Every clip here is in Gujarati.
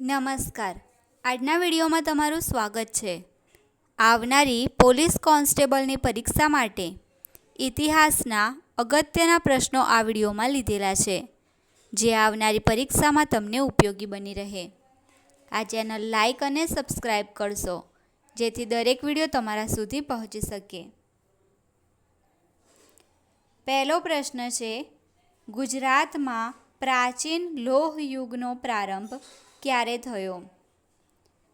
નમસ્કાર. આજના વિડીયોમાં તમારું સ્વાગત છે. આવનારી પોલીસ કોન્સ્ટેબલની પરીક્ષા માટે ઇતિહાસના અગત્યના પ્રશ્નો આ વિડીયોમાં લીધેલા છે. જે આવનારી પરીક્ષામાં તમને ઉપયોગી બની રહે. આ ચેનલ લાઈક અને સબસ્ક્રાઈબ કરશો, જેથી દરેક વીડિયો તમારા સુધી પહોંચી શકે. પહેલો પ્રશ્ન છે, ગુજરાતમાં પ્રાચીન લોહ યુગનો પ્રારંભ ક્યારે થયો?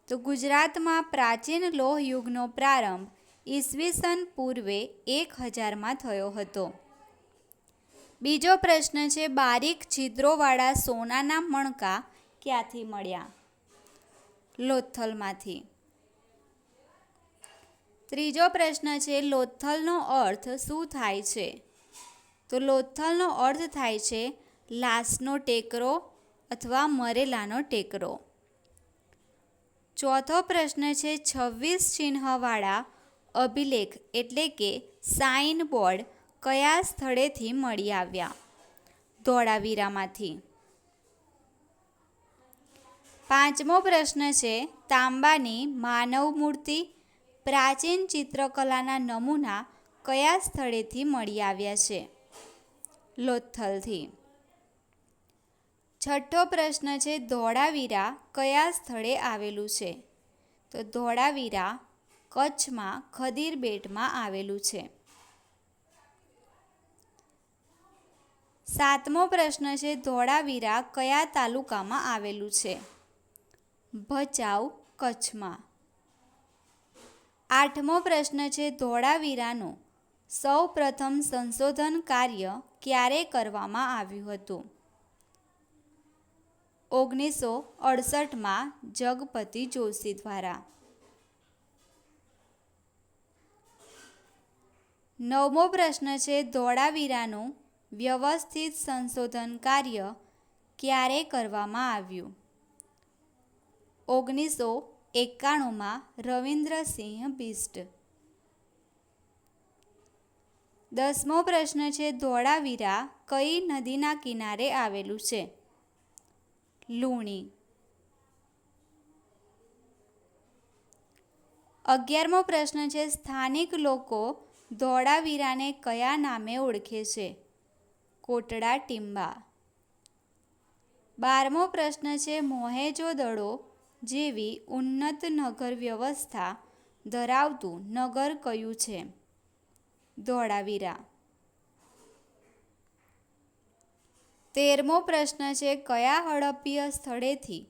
તો ગુજરાતમાં પ્રાચીન લોહ યુગનો પ્રારંભ ઈસવીસન પૂર્વે એક હજારમાં થયો હતો. બીજો પ્રશ્ન છે, બારીક છિદ્રોવાળા સોનાના મણકા ક્યાંથી મળ્યા? લોથલમાંથી. ત્રીજો પ્રશ્ન છે, લોથલનો અર્થ શું થાય છે? તો લોથલનો અર્થ થાય છે, લાશનો ટેકરો અથવા મરેલાનો ટેકરો. ચોથો પ્રશ્ન છે છવ્વીસ ચિહ્નવાળા અભિલેખ એટલે કે સાઇન બોર્ડ કયા સ્થળેથી મળી આવ્યા? ધોળાવીરામાંથી. પાંચમો પ્રશ્ન છે તાંબાની માનવ મૂર્તિ પ્રાચીન ચિત્રકલાના નમૂના કયા સ્થળેથી મળી આવ્યા છે? લોથલથી. છઠ્ઠો પ્રશ્ન છે, ધોળાવીરા કયા સ્થળે આવેલું છે? તો ધોળાવીરા કચ્છમાં ખદીર બેટમાં આવેલું છે. સાતમો પ્રશ્ન છે, ધોળાવીરા કયા તાલુકામાં આવેલું છે? ભચાઉ કચ્છમાં. આઠમો પ્રશ્ન છે, ધોળાવીરાનું સૌ પ્રથમ સંશોધન કાર્ય ક્યારે કરવામાં આવ્યું હતું? ઓગણીસો અડસઠમાં જગપતિ જોશી દ્વારા. નવમો પ્રશ્ન છે, ધોળાવીરાનું વ્યવસ્થિત સંશોધન કાર્ય ક્યારે કરવામાં આવ્યું? ઓગણીસો એકાણુંમાં રવિન્દ્રસિંહ બિસ્ટ દસમો પ્રશ્ન છે, ધોળાવીરા કઈ નદીના કિનારે આવેલું છે? લુણી. અગિયારમો પ્રશ્ન છે, સ્થાનિક લોકો ધોળાવીરાને કયા નામે ઓળખે છે? કોટડા ટીંબા. બારમો પ્રશ્ન છે, મોહેજો દડો જેવી ઉન્નત નગર વ્યવસ્થા ધરાવતું નગર કયું છે? ધોળાવીરા. તેરમો પ્રશ્ન છે, કયા હડપ્પીય સ્થળેથી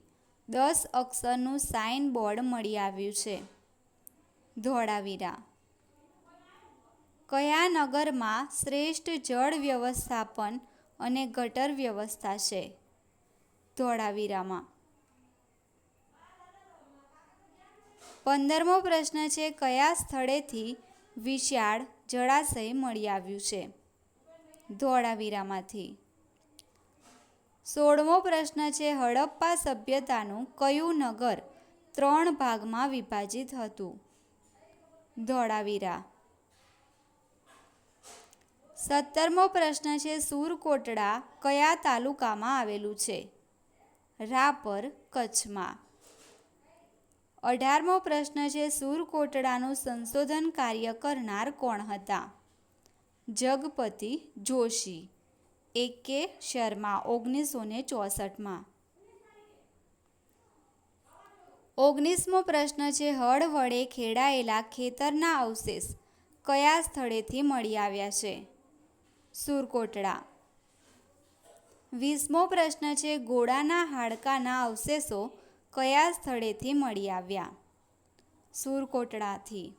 દસ અક્ષરનું સાઇન બોર્ડ મળી આવ્યું છે? ધોળાવીરા. કયા નગરમાં શ્રેષ્ઠ જળ વ્યવસ્થાપન અને ગટર વ્યવસ્થા છે? ધોળાવીરામાં. પંદરમો પ્રશ્ન છે, કયા સ્થળેથી વિશાળ જળાશય મળી આવ્યું છે? ધોળાવીરામાંથી. સોળમો પ્રશ્ન છે, હડપ્પા સભ્યતાનું કયું નગર ત્રણ ભાગમાં વિભાજિત હતું? ધોળાવીરા. સત્તરમો પ્રશ્ન છે, સુરકોટડા કયા તાલુકામાં આવેલું છે? રાપર, કચ્છમાં. અઢારમો પ્રશ્ન છે, સુરકોટડાનું સંશોધન કાર્ય કરનાર કોણ હતા? જગપતિ, જોશી. એ કે શર્મા ઓગણીસો ને ચોસઠમાં. ઓગણીસમો પ્રશ્ન છે, હળ વડે ખેડાયેલા ખેતરના અવશેષ કયા સ્થળેથી મળી આવ્યા છે? સુરકોટડા. વીસમો પ્રશ્ન છે ઘોડાના હાડકાના અવશેષો કયા સ્થળેથી મળી આવ્યા? સુરકોટડાથી.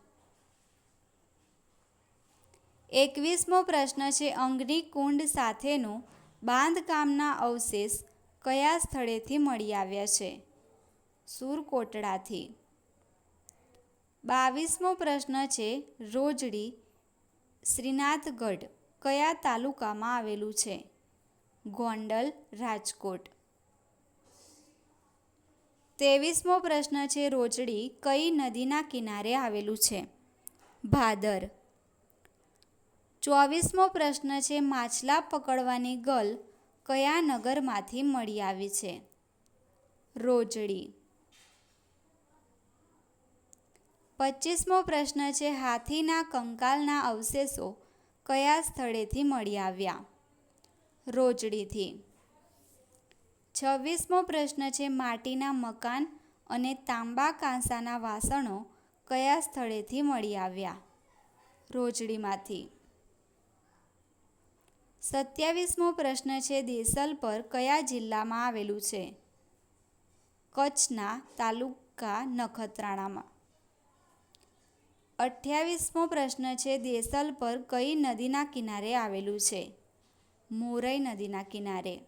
એકવીસમો પ્રશ્ન છે અંગની કુંડ સાથેનું બાંધકામના અવશેષ કયા સ્થળેથી મળી આવ્યા છે? સુરકોટડાથી. બાવીસમો પ્રશ્ન છે રોજડી, શ્રીનાથગઢ કયા તાલુકામાં આવેલું છે? ગોંડલ, રાજકોટ. ત્રેવીસમો પ્રશ્ન છે રોજડી કઈ નદીના કિનારે આવેલું છે? ભાદર. ચોવીસમો પ્રશ્ન છે, માછલા પકડવાની ગલ કયા નગરમાંથી મળી આવી છે? રોજડી. પચીસમો પ્રશ્ન છે, હાથીના કંકાલના અવશેષો કયા સ્થળેથી મળી આવ્યા? રોજડીથી. છવ્વીસમો પ્રશ્ન છે, માટીના મકાન અને તાંબા કાંસાના વાસણો કયા સ્થળેથી મળી આવ્યા? રોજડીમાંથી. સત્યાવીસમો પ્રશ્ન છે દેસલ પર કયા જિલ્લામાં આવેલું છે? કચ્છના તાલુકા નખત્રાણામાં. અઠ્યાવીસમો પ્રશ્ન છે દેસલ પર કઈ નદીના કિનારે આવેલું છે? મોરઈ નદીના કિનારે.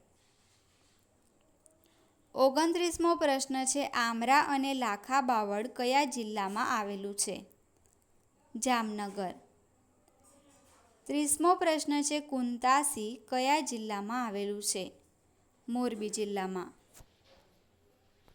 ઓગણત્રીસમો પ્રશ્ન છે આમરા અને લાખા બાવળ કયા જિલ્લામાં આવેલું છે? જામનગર. ત્રીસમો પ્રશ્ન છે કુંતાસી કયા જિલ્લામાં આવેલું છે? મોરબી જિલ્લામાં.